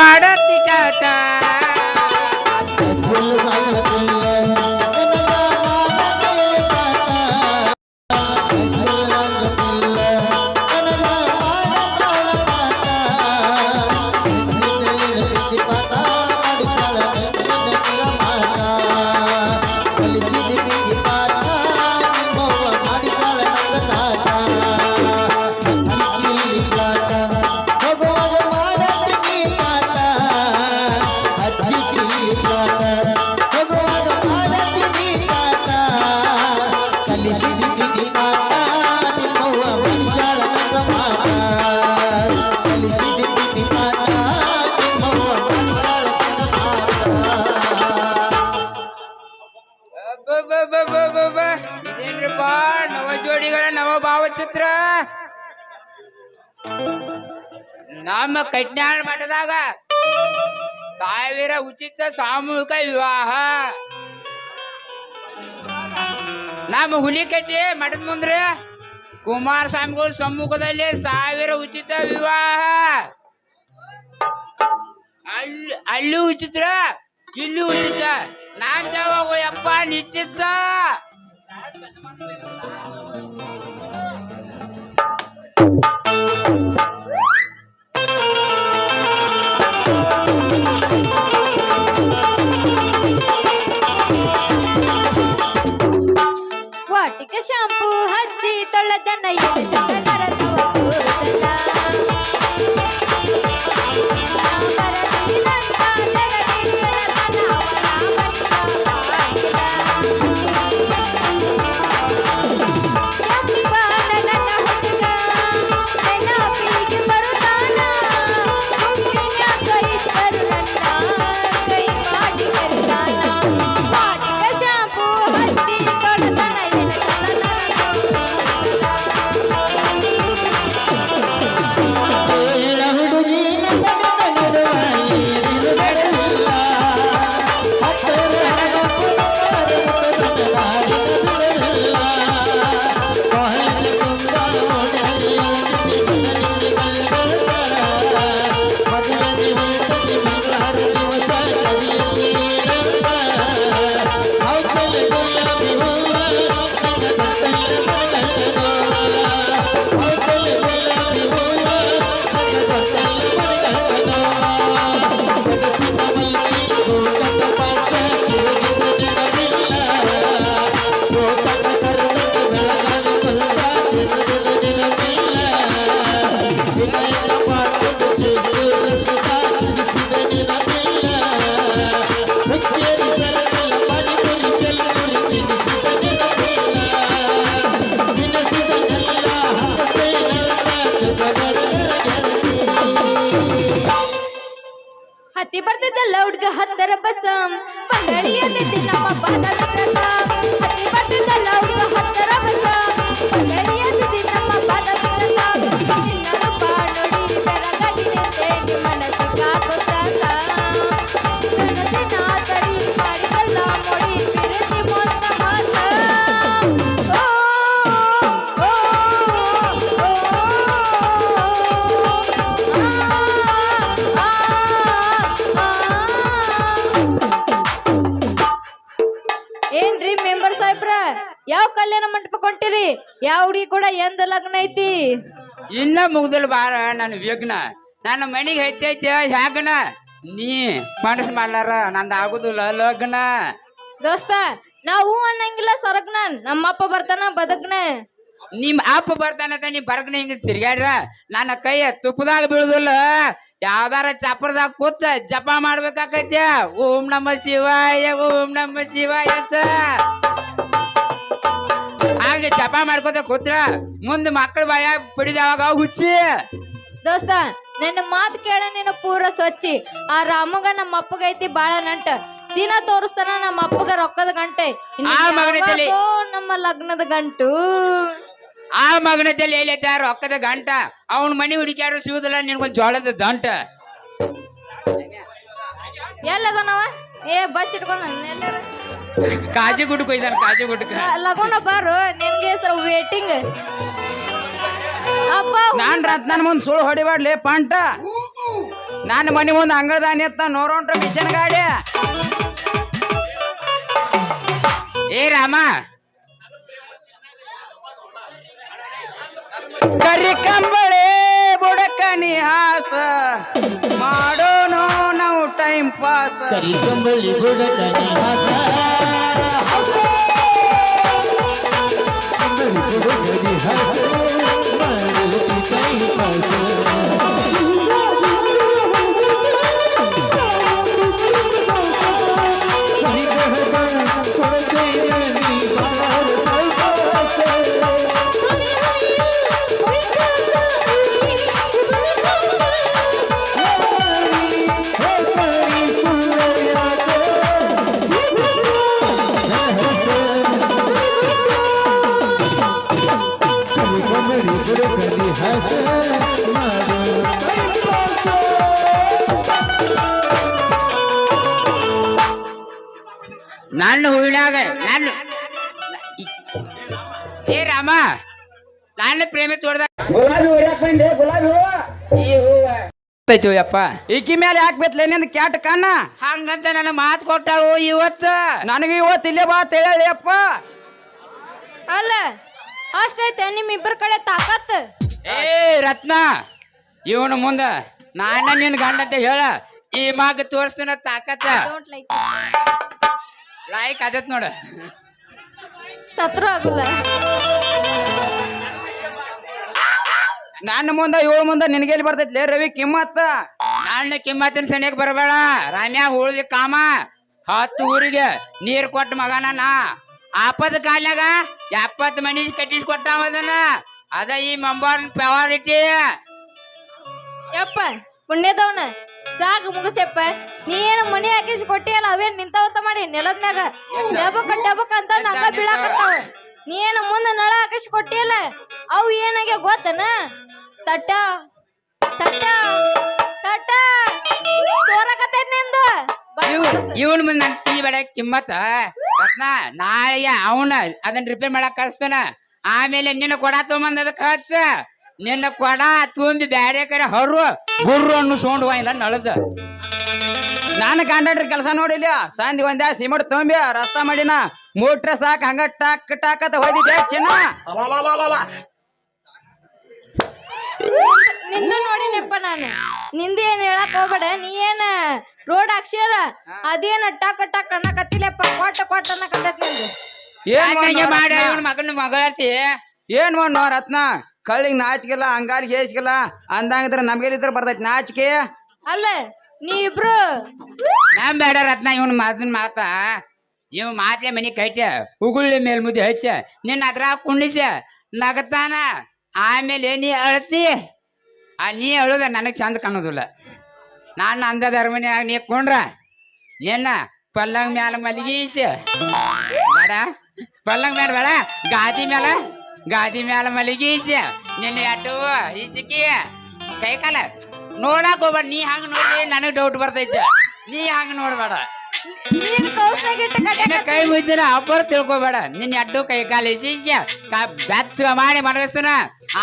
ಮಾಡ ನಮ್ಮ ಕಟ್ನಾಳ ಮಠದಾಗ ಸಾವಿರ ಉಚಿತ ಸಾಮೂಹಿಕ ವಿವಾಹ. ನಮ್ಮ ಹುಲಿಕಟ್ಟಿ ಮಠದ ಮುಂದ್ರೆ ಕುಮಾರಸ್ವಾಮಿಗಳು ಸಮ್ಮುಖದಲ್ಲಿ ಸಾವಿರ ಉಚಿತ ವಿವಾಹ. ಅಲ್ಲಿ ಅಲ್ಲಿ ಉಚಿತ ಇಲ್ಲಿ ಉಚಿತ. ನಾನ್ ಯಪ್ಪ ನಿಶ್ಚಿತ? ವಾಟಿಕ ಹಚ್ಚಿ ಕೊಂಟಿರಿ ಯಾವ ಹುಡುಗಿ ಕೂಡ ಎಂದ ಲಗ್ನ ಐತಿ? ಇನ್ನ ಮುಗ್ದಲ್ ಬಾರ ನನ್ನ ವಿಘ್ನ. ನನ್ನ ಮನಿಗೆ ಐತೈತೆ ಹ್ಯಾಗನ? ನೀ ಮನಸ್ ಮಾಡ್ಲಾರ ನಂದ ಆಗುದಿಲ್ಲ ಲಗ್ನ. ದೋಸ್ತ ನಾವು ಅನ್ನಂಗಿಲ್ಲ ಸರಗ್ನ ನಮ್ಮಪ್ಪ ಬರ್ತಾನ ಬದಕ್ನ. ನಿಮ್ ಅಪ್ಪ ಬರ್ತಾನಂತ ನೀ ಬರಗ್ನ ಹಿಂಗ ತಿರ್ಗ್ಯಾಡ್ರ? ನನ್ನ ಕೈ ತುಪ್ಪದಾಗ ಬೀಳುದಿಲ್ಲ. ಯಾವ್ದಾರ ಚಪ್ರದಾಗ ಕೂತ ಜಪ ಮಾಡ್ಬೇಕಾಕೈತ್ಯ. ಓಂ ನಮ ಶಿವಾಯ ಓಂ ನಮ ಶಿವಾಯ ಅಂತ. ಹಾಗೆ ಜಪ ಮಾಡ್ಕೋತ ಕೂತ್ರ. ಮುಂದ್ ಮಕ್ಕಳ ಬಾಯ piಡಿದವಾಗ ಹುಚ್ಚಿ. ದೋಸ್ತ ನನ್ನ ಮಾತು ಕೇಳ ನೀನು ಪೂರ ಸ್ವಚ್ಛಿ ಆ ರಾಮಗ ನಮ್ಮ ಅಪ್ಪಗ ಐತಿ ಬಾಳ ನಂಟ. ದಿನ ತೋರಿಸ್ತಾನ ನಮ್ಮ ಅಪ್ಪಗ ರೊಕ್ಕದ ಗಂಟೆ. ಇನ್ನು ಆ ಮಗನ ತಲೆ. ಯಾವಾಗೋ ನಮ್ಮ ಲಗ್ನದ ಗಂಟು. ಆ ಮಗನದಲ್ಲಿ ಹೇಳಿದ್ದ ರೊಕ್ಕದ ಗಂಟ. ಅವನ ಮನಿ ಹುಡುಕ್ಯಾರು ಸಿಗುದಿಲ್ಲ ನಿನ್ಗೊಂದ್ ಜೋಳದ ದಂಟ. ಎಲ್ಲದನವ? ಏ ಬಚ್ಚಿಟ್ಕೊಂಡ ಎಲ್ಲಾರ? ಕಾಜಿ ಗುಡ್ಕ ಇದ್ದಾನ ಕಾಜಿ ಗುಡ್ಕ. ಲಗೋಣ ಬಾರು ನಿನ್ಗೆ ಹೆಸರು ವೇಟಿಂಗ್ ಅಪ್ಪ ನಾನ್ ರತ್ನನ್ ಮುಂದ್ ಸುಳ್ಳು ಹೊಡಿಬಾಡ್ಲಿ ಪಂಟ. ನನ್ನ ಮನೆ ಮುಂದೆ ಅಂಗಳದಾನಿ ನಿಂತ ನೋರೋಂಟ್ರ ಮಿಷನ್ ಗಾಡಿ. ಏ ರಾಮ. ಕರಿ ಕಂಬಳೆ ಬುಡಕ ನಿಹಾಸ ಮಾಡೋಣ ನಾವು ಟೈಮ್ ಪಾಸ್ ಕರಿ ಕಂಬಳಿ ಬುಡಕ ನಿಹಾಸ ಕಂಬಳಿ ಬುಡಕ ಏ ರಾಮ ನನ್ನ ಪ್ರೇಮಿ ತೋಡ್ದ ಗುಲಾಬಿ ಹೊಡ್ಯಾಕ್ ಬಂದೆ? ಗುಲಾಬಿ ಹೂವ? ಈ ಹೂವ. ಯಪ್ಪ. ಈಕಿ ಮೇಲೆ ಯಾಕೆ ಬಿತ್ಲೆ? ನಿಂದ ಕ್ಯಾಟ್ ಕಣ್ಣ? ಹಂಗಂತ ನನ್ನ ಮಾತು ಕೊಟ್ಟಾಳು ಇವತ್ತು. ನನಗೆ ಇವತ್ತು ಇಲ್ಲೇ ಬಾ ಅಪ್ಪ. ಅಲ್ಲ ಅಷ್ಟೈತೆ ನಿಮ್ಮಿಬ್ಬರ ಕಡೆ ತಾಕತ್. ಏ ರತ್ನ ಇವನು ಮುಂದ ನಾನ ನಿನ್ ಗಂಡ ಅಂತ ಹೇಳ. ಈ ಮಗ ತೋರಿಸ್ತಾನ ತಾಕತ್ತ. ಲೈಕ್ ಅದತ್ ನೋಡ. ಸತ್ರು ಆಗುಲ್ಲ ನನ್ನ ಮುಂದ ಏಳು ಮುಂದೆ ನಿನಗೆಲ್ಲಿ ಲೇ ರವಿ ಕಿಮ್ಮತ್ತ? ನಾನು ಕಿಮ್ಮತ್ತಿನ ಸೆಣ್ಯಕ್ ಬರಬೇಡ. ರಾಮ್ಯಾ ಉಳ್ದಿ ಕಾಮ. ಹತ್ತು ಊರಿಗೆ ನೀರ್ ಕೊಟ್ಟ ಮಗನ ನಾ. ಆಪದ ಕಾಲ್ನಾಗ ಎಪ್ಪತ್ತು ಮನಿ ಕಟ್ಟಿಸ್ ಕೊಟ್ಟಾವ ಅದನ್ನ. ಅದ ಈ ಮಂಬಾರ್ ಪವಾರಿಟಿ ಯಪ್ಪ ಪುಣ್ಯದವನ. ಸಾಕು ಮುಗಿಸಪ್ಪ. ನೀ ಏನು ಮನಿ ಹಾಕಿಸಿ ಕೊಟ್ಟಿಯಲ್ಲ ಅವೇನ್ ನಿಂತವಂತ ಮಾಡಿ ನೆಲದ ಮ್ಯಾಗ? ಡಬಕ್ ಡಬಕ್ ಅಂತ ನಂಗ ಬಿಡಾಕ ನೀ ಏನು ಮುಂದೆ ನಳ ಹಾಕಿಸಿ ಕೊಟ್ಟಿಯಲ್ಲ ಅವು ಏನಾಗ್ಯ ಗೊತ್ತನ? ತಟ್ಟ ತಟ್ಟ ತಟ್ಟ. ನಿಂದು. ಇವನ್ ಮುಂದೆ ನನ್ ಟೀ ಬೇಡ ಕಿಮ್ಮತ್ತ? ರತ್ನ ನಾಳೆ ಅವನ ಅದನ್ನ ರಿಪೇರ್ ಮಾಡಕ್ ಕಳಿಸ್ತಾನ. ಆಮೇಲೆ ನಿನ್ನ ಕೊಡ ತೊಗೊಂಬಂದ್ ಅದಕ್ಕೆ ಹಚ್ಚ. ನಿನ್ನ ಕೊಡ ತುಂಬಿ ಬ್ಯಾರೆ ಕಡೆ ಹರು ಗುರ್ರು ಅನ್ನು ಸೋಂಡ್ ಇಲ್ಲ ನಳದ ನಾನು ಕಾಂಟ್ರಾಕ್ಟರ್ ಕೆಲಸ ನೋಡಿಲ್ಲ. ಸಂದಿ ಒಂದ್ಯಾ ಸಿಮೆಂಟ್ ತುಂಬಿ ರಸ್ತಾ ಮಾಡಿನ ಮೋಟ್ರ ಸಾಕ್ ಹಂಗ ಟಾಕ್ ಟಾಕ್ ಅಂತ ಹೊಯ್ದಿದ್ದೆ ಚಿನ್ನ. ನಿನ್ನ ನೋಡಿನಪ್ಪ ನಾನು. ನಿಂದ ಏನ್ ಹೇಳಕ್ ಹೋಗ್ಬೇಡ ನೀ ಏನ ರೋಡ್ ಹಾಕ್ಸಿಯಲ್ಲ ಅದೇನ ಟಕ್ ಟಕ್ ಅನ್ನಕತ್ತಿಲ್ಲಪ್ಪ ಕೊಟ್ಟ ಕೊಟ್ಟ ಅನ್ನಕತ್ತೈತ್ ನಿಂದು. ಏನ್ ಮಗನ ಮಗಳತಿ. ಏನ್ ಮಾಡೋ ರತ್ನ? ಕಳ್ಳಿಗೆ ನಾಚಿಕೆಲ್ಲ ಹಂಗಾಲಿಗೆ ಹೇಸಿಗೆಲ್ಲ ಅಂದಂಗಿದ್ರೆ ನಮ್ಗೆಲ್ಲಿದ್ರೆ ಬರ್ತೈತಿ ನಾಚಿಕೆ? ಅಲ್ಲ ನೀ ಇಬ್ರು ನಮ್ ಬೇಡ ರತ್ನ ಇವನ್ ಮಾತಿನ ಮಾತ. ಇವ್ ಮಾತೆ ಮನಿ ಕೈಟ ಉಗುಳ್ಳಿ ಮೇಲ್ ಮುದ್ದೆ ಹಚ್ಚ ನಿನ್ನ ಅದ್ರ ಕುಂಡಿಸ ನಗತಾನ ಆಮೇಲೆ ನೀ ಅಳ್ತಿ. ಆ ನೀ ಅಳುದ ನನಗೆ ಚಂದ ಕಾಣೋದಿಲ್ಲ. ನಾನು ಅಂದದ ಅರಮನೆಯಾಗ ನೀ ಕೊಂಡ್ರ ನಿನ್ನ ಪಲ್ಲಂಗ್ ಮ್ಯಾಲ ಮಲ್ಗೀಸ ಬೇಡ ಪಲ್ಲಂಗ್ ಮ್ಯಾಲ ಬೇಡ ಗಾದಿ ಮ್ಯಾಲ ಗಾದಿ ಮ್ಯಾಲ ಮಲಗೀಸ ನಿನ್ನ ಈ ಈಚಕಿ ಕೈ ಕಾಲ. ನೋಡಕ್ ಹೋಗ್ಬೇಡ ನೀ ಹಂಗ ನೋಡಿ ನನಗ್ ಡೌಟ್ ಬರ್ತೈತೆ. ನೀ ಹಂಗ ನೋಡ್ಬೇಡ. ನಿನ್ನ ಕೈ ಮುಯ್ದಿನ ಅಬ್ಬರು ತಿಳ್ಕೊಬೇಡ. ನಿನ್ನ ಅಡ್ಡು ಕೈ ಕಾಲು ಕ ಬೆಚ್ಚಗ ಮಾಡಿ ಮಡಗಿಸ್ತಾನ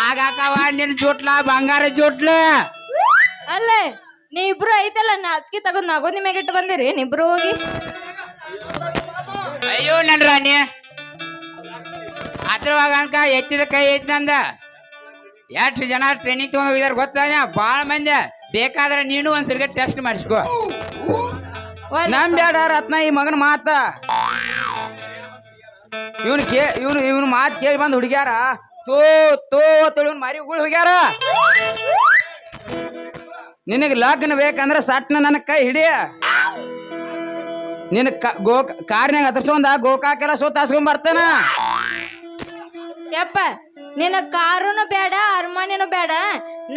ಆಗಾಕವ ನಿನ್ನ ಜೋಟ್ಲ ಬಂಗಾರ ಜೋಟ್ಲ. ಅಲ್ಲ ನೀ ಇಬ್ರು ಐತಲ್ಲ ನಾಚಿಕೆ ತಗೊಂಡ್ ನಗೋ ನಿಮಗೆ ಇಟ್ಟು ಬಂದಿರಿ ನೀಬ್ರು ಹೋಗಿ. ಅಯ್ಯೋ ನನ್ ರಾಣಿ. ಅದ್ರವಾಗ ಅನ್ಕ ಎತ್ತಿದ ಕೈ ಐತಿ ನಂದ. ಎಷ್ಟು ಜನ ಟ್ರೈನಿಂಗ್ ತಗೊಂಡ್ ಹೋಗಿದಾರ ಬಾಳ ಭಾಳ ಮಂದಿ. ಬೇಕಾದ್ರೆ ನೀನು ಒಂದ್ಸರಿಗೆ ಟೆಸ್ಟ್ ಮಾಡಿಸ್ಕೋ. ನಮ್ ಬೇಡ ರತ್ನ ಈ ಮಗನ ಮಾತ. ಇವನ್ ಕೇ ಇವನು ಇವನ್ ಮಾತ್ ಕೇಳಿ ಬಂದ್ ಹುಡುಗ್ಯಾರ. ತೋ ತೋ ತೊಳಿ ಮರಿ ಉಗುಳ್ ಹೋಗ್ಯಾರ ನಿನಗೆ ಲಗ್ನ ಬೇಕಂದ್ರೆ ಸಟ್ನ ನನ್ನ ಕೈ ಹಿಡಿಯ ನಿನ್ ಕ- ಗೋ ಕಾರ್ನ್ಯಾಗ ಹತ್ತರ್ಸ್ಕೊಂಡ ಗೋಕಾಕೆಲ್ಲ ಸುತ್ತ ಹಸ್ಕೊಂಡ್ ಬರ್ತಾನ. ಯಪ್ಪ ನಿನ್ನ ಕಾರುನು ಬೇಡ ಅರಮಾನಿನೂ ಬೇಡ.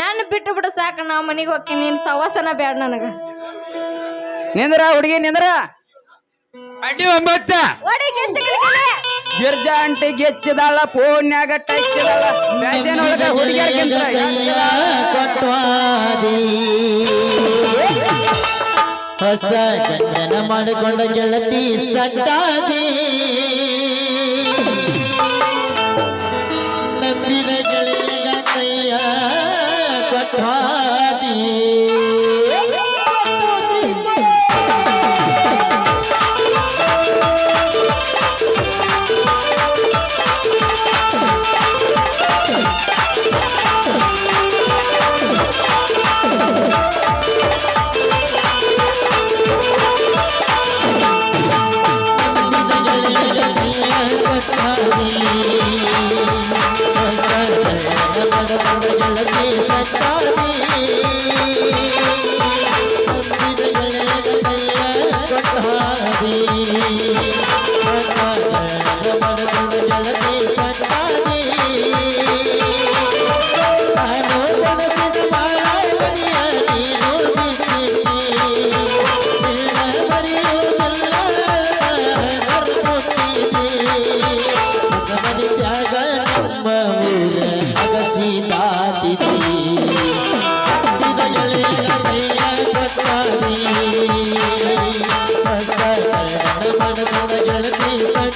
ನಾನು ಬಿಟ್ಟು ಬಿಡು ಸಾಕು ನಾವು ಮನೆಗೆ ಹೋಗಿ ನಿನ್ ಸವಾಸನ ಬೇಡ ನನಗ. ನಿಂದ್ರ ಹುಡುಗಿ ನಿಂದ್ರ. ಅಡ್ಡಿ ಒಂಬತ್ತ. ಓಡಿ ಗೆಚ್ಚ ಗಿಲ್ಗಿಲೆ. ಗಿರ್ಜಾ ಅಂಟಿ ಗೆಚ್ಚದಾಳ ಫೋನ್ಯಾಗ ಟಚ್ಚಿದಾಳ ಫ್ಯಾಷನ್ ಒಳಗ ಹುಡುಗಿಯರ್ಗಿಂತ ಹೊಸ ಗಂಡನ ಮಾಡಿಕೊಂಡ ಗೆಳತಿ ಸಟ್ಟಾದಿ हाँ রাধে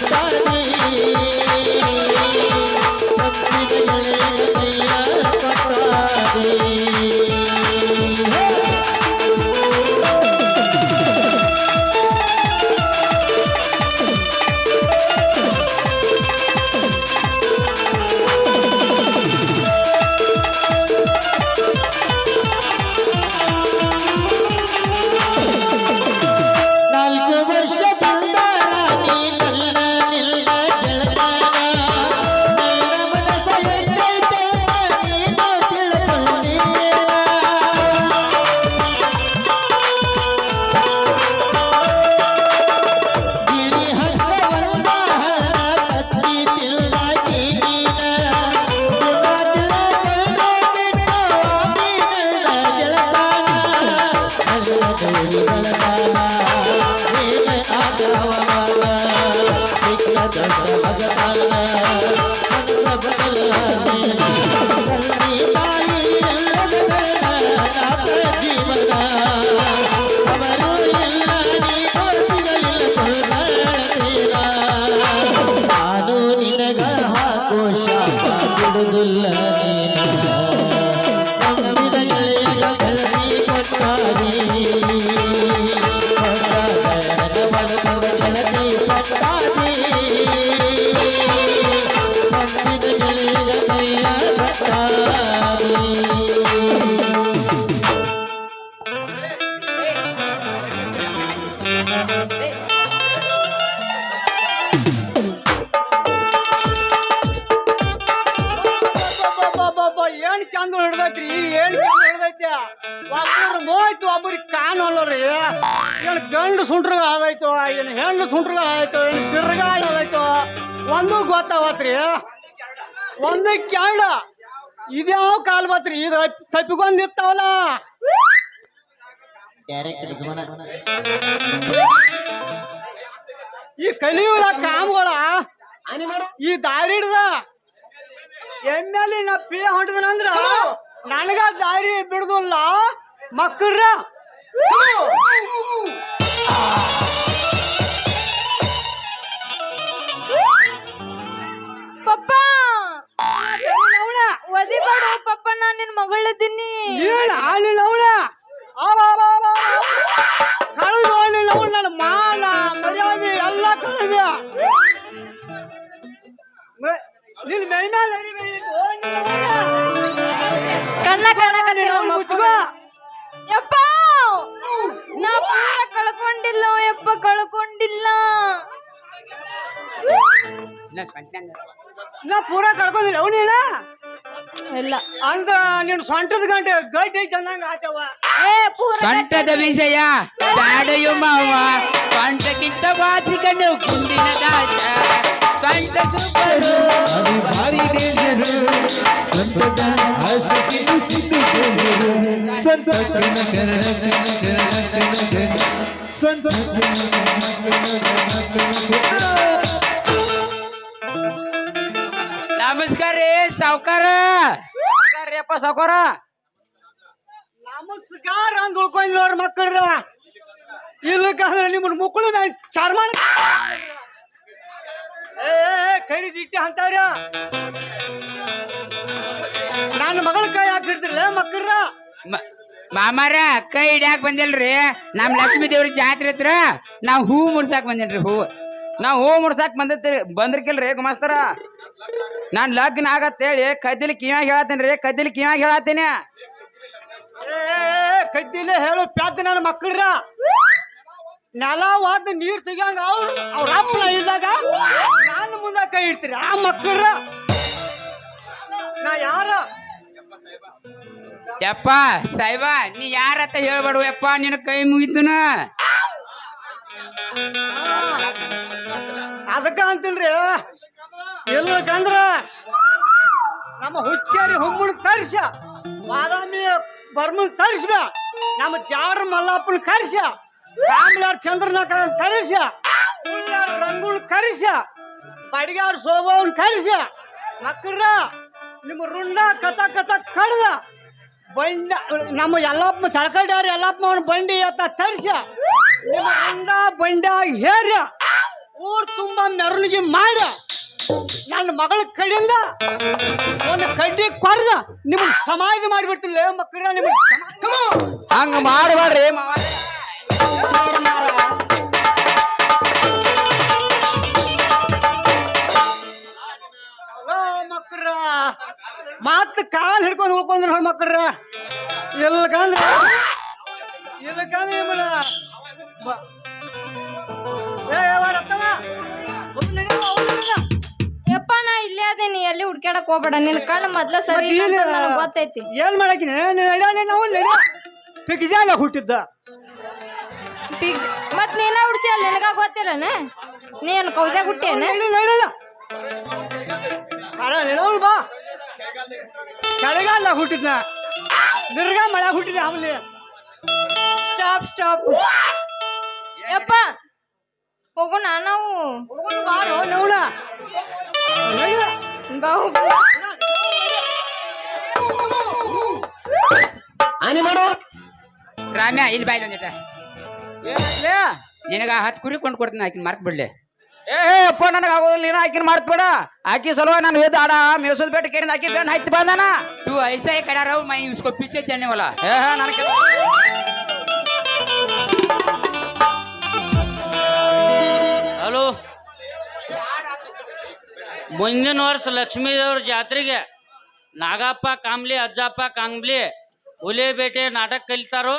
ಗೆಳತಿ ಚಂದ ಹಿಡ್ದೈತ್ರಿ ಏನ್ ಒಬ್ಬರು ಮೋಯ್ತು ಒಬ್ಬರಿಗೆ ಕಾನ್ ಅಲ್ಲರಿ ಏನ್ ಗಂಡು ಸುಂಟ್ರಗ ಆದಾಯ್ತು ಏನ್ ಹೆಣ್ಣು ಸುಂಟ್ರಗ ಆದಾಯ್ತು ತಿರ್ಗಾಳ ಆದಾಯ್ತು ಒಂದು ಗೊತ್ತಾವತ್ರಿ. ಒಂದು ಕ್ಯಾಂಡ ಇದ್ಯಾವ ಕಾಲ್ ಬತ್ರಿ? ಇದು ಸಪ್ಪಿಗೊಂದ್ ಇರ್ತಾವಲ್ಲ ಈ ಕಲಿಯುವ ಕಾಮ್ಗಳ, ಈ ದಾರಿ ಹಿಡ್ದ ಎಮ್ಮೆಲಿ ನಾ ಪಿ ಹೊಂಟದನಂದ್ರ ನನಗ ದಾರಿ ಬಿಡುದಿಲ್ಲ. ಮಕ್ಕಳ್ರ. ಪಪ್ಪ! ಒದಿಬೇಡ ಪಪ್ಪ ನಾನ್ ನಿನ್ ಮಗಳಿದ್ದೀನಿ. ಏನ್ ಆಳಿಲ್ಲ ಅವಳ ಕಳೆದು ಆಳಿಲ್ಲ ಅವಳು ನನ್ನ ಮಾನ ಮರ್ಯಾದೆ ಎಲ್ಲ ಕಳೆದ. ನಿನ್ ಮೈ ಮೇಲೆ ಕಣ್ಣ ಮಕ್ಕಳು. ಮುಚ್ಕೋ. ಯಪ್ಪ! ನಾ ಪೂರ ಕಳ್ಕೊಂಡಿಲ್ಲ ಯಪ್ಪ ಕಳ್ಕೊಂಡಿಲ್ಲ. ನಾ ಪೂರ ಕಳ್ಕೊಂಡಿಲ್ಲ. ಅವನೇನ ಇಲ್ಲ. ಅಂದ್ರ ನಿನ್ ಸೊಂಟದ ಗಂಟೆ ಗಟ್ಟಿ ಐತಿ ಅಂದಂಗ ಆತವ. ಏ ಪೂರ ಸೊಂಟದ ವಿಷಯ. ಬ್ಯಾಡೆಯು ಮಾವ. ಸೊಂಟಕ್ಕಿಂತ ವಾಚಿಕ ನೀವು ಗುಂಡಿನ ಗಾಜ ಸೊಂಟ ಸುಬ್ಬರು ಅದು ಭಾರಿ ಡೇಂಜರು ಸಂತದ ನಮಸ್ಕಾರ ರೀ ಸಾವುಕಾರ ಅಪ್ಪ ಸಾವುಕಾರ. ನಮಸ್ಕಾರ ಅಂದ್ ಉಳ್ಕೊಂಡ್ ನೋಡ್ರಿ ಮಕ್ಕಳ್ರ. ಇಲ್ಲಕ್ಕಾದ್ರೆ ನಿಮ್ಮ ಮುಕ್ಕಳು ನಾ ಚಾರ್ಮಾಣ ಏ ಕರಿ ಜಿಟ್ಟಿ ಅಂತಾರ ನನ್ನ ಮಗಳ ಕೈ ಯಾಕೆ ಹಿಡ್ತಿರ್ಲ ಮಕ್ಕರ ಮಾಮಾರ ಕೈ ಹಿಡ್ಯಾಕ್ ಬಂದಿಲ್ರಿ. ನಮ್ ಲಕ್ಷ್ಮೀ ದೇವ್ರ ಜಾತ್ರೆ ಹತ್ರ ನಾವ್ ಹೂ ಮುಡ್ಸಾಕ್ ಬಂದೇನ್ರಿ ಹೂ. ನಾವ್ ಹೂ ಮುಡ್ಸಾಕ್ ಬಂದಿರ್ತೀರಿ ಬಂದಿರ್ಕಿಲ್ರಿ ಗುಮಾಸ್ತರ. ನಾನ್ ಲಗ್ನ ಆಗತ್ತೇಳಿ ಕದ್ದಿಲಿ ಕಿವ್ಯಾಗ ಹೇಳತ್ತೇನ್ರಿ ಕದ್ದಿಲಿ ಕಿವ್ಯಾಗ ಹೇಳತ್ತೀನಿ. ಕದ್ದಿಲೆ ಹೇಳು ಪ್ಯಾದ ನನ್ನ ಮಕ್ಕಳ್ರ. ನೆಲ ಒದ್ ನೀರ್ ತೆಗಿಯಂಗ ಅವ್ರು ಅವ್ರ ಅಪ್ಪನ ಇದ್ದಾಗ ನನ್ನ ಮುಂದೆ ಕೈ ಇಡ್ತೀರಿ ಆ ಮಕ್ಕಳ. ನಾ ಯಾರ? ಯಪ್ಪ ಸಾಯ್ಬ ನೀ ಯಾರತ್ತ ಹೇಳ್ಬೇಡು ಯಪ್ಪ ನಿನ್ನ ಕೈ ಮುಗಿತನ ಅದಕ್ಕ ಅಂತೀನ್ರಿ ಇಲ್ಲಕಂದ್ರ ನಮ್ಮ ಹುಕ್ಕೇರಿ ಹುಮ್ಮನ ತರ್ಸ ಬಾದಾಮಿ ಬರ್ಮನ್ ತರ್ಸ್ಬ ನಮ್ಮ ಜಾಡ್ರ ಮಲ್ಲಪ್ಪನ ಕರ್ಸ ರಾಮ್ಲಾರ್ ಚಂದ್ರನ ಕರ್ಸ ಉಳ್ಳಾರ್ ರಂಗುಳ್ ಕರ್ಸ ಬಡಿಗಾರ್ ಶೋಭವನ್ ಕರ್ಸ ಮಕ್ಕಳ ನಿಮ್ಮ ರುಂಡ ಕಚ ಕಚ ಕಡ್ದ. ಬಂಡ ನಮ್ಮ ಎಲ್ಲಪ್ಪ ತಳಕಡ್ಯಾರ ಎಲ್ಲಪ್ಪ ಅವನ ಬಂಡಿ ಎತ್ತ ತರಿಸ ನಿಮ್ಮ ರುಂಡ ಬಂಡ ಹೇರ್ಯ. ಊರ್ ತುಂಬಾ ಮೆರವಣಿಗೆ ಮಾಡ. ನನ್ನ ಮಗಳ ಕಡೆಯಿಂದ ಒಂದು ಕಡ್ಡಿ ಕೊರ್ದ. ನಿಮ್ಗೆ ಸಮಾಧಿ ಮಾಡಿಬಿಡ್ತೀನಿ ಮಕ್ಕಳ ನಿಮ್ಗೆ ಹಂಗ ಮಾಡಬೇಡ್ರಿ ಮಕ್ಕಳ ಮಾತ್ ಕಾಲ್ ಹಿಡ್ಕೊಂಡು ಉಳ್ಕೊಂಡ್ರ ಹೆಣ್ಮಕ್ಳ್ರ. ಹೋಗ್ ನಡಿ. ಯಪ್ಪ ನಾ ಇಲ್ಲೇ ಅದೀನಿ ಎಲ್ಲಿ ಹುಡ್ಕ್ಯಾಡಕ್ ಹೋಗ್ಬೇಡ. ನಿನ್ ಕಣ್ಣು ಮೊದ್ಲ ಸರಿ ನನಗ್ ಗೊತ್ತೈತಿ. ಏನ್ ಮಾಡಕಿನ ನಾವು ನಡ ಹುಟ್ಟಿದ್ದ. ಪಿಗ್- ಮತ್ ನೀನ ಹುಡ್ಸಿ ಅಲ್ಲಿ ನಿನಗ ಗೊತ್ತಿಲ್ಲನ? ನೀನ್ ಕೌದೆ ಹುಟ್ಟೇನ ನಡವ್ಳು ಬಾ. ಚಳಿಗಾಲ ಹುಟ್ಟಿದ್ನ. ನಿರ್ಗ ಮಳೆ ಹುಟ್ಟಿದ ಅವಲಿ ಸ್ಟಾಪ್ ಸ್ಟಾಪ್ ಯಪ್ಪ ಹೋಗೋಣ ನಾವು. ಬಾರೋ ನವ್ನ ನಡಿ. ಬಾ ಹೋಗು. ರಾಮ್ಯ ಇಲ್ಲಿ ಬಾಯ್ಲ ಒಂದಿಟ. ನಿನಗ ಹತ್ತು ಕುರಿ ಕೊಂಡು ಕೊಡ್ತೀನಿ ಆಕಿನ ಮರ್ತ್ ಬಿಡ್ಲಿ. ಏ ಅಪ್ಪ ನನಗೆ ಆಗೋದಿಲ್ಲ ನೀನು ಆಕಿನ ಮಾಡ್ಬೇಡ ಆಕಿ ಸಲುವಾಗಿ ನಾನು ಎದ್ದು ಆಡ ಮೇಸಲ್ ಬೇಟ ಕೇರಿನ ಆಕಿ ಬೆನ್ ಹತ್ತಿ ಬಂದಾನ तू ऐसा ही करा रहा हूँ मैं उसको पीछे चलने वाला ಏ ನನಗೆ ಹಲೋ ಮುಂದಿನ ವರ್ಷ ಲಕ್ಷ್ಮೀ ದೇವ್ರ ಜಾತ್ರೆಗೆ ನಾಗಪ್ಪ ಕಾಂಬ್ಲಿ ಅಜ್ಜಪ್ಪ ಕಾಂಬ್ಲಿ ಹುಲಿ ಬೇಟೆ ನಾಟಕ ಕಲಿತಾರೋ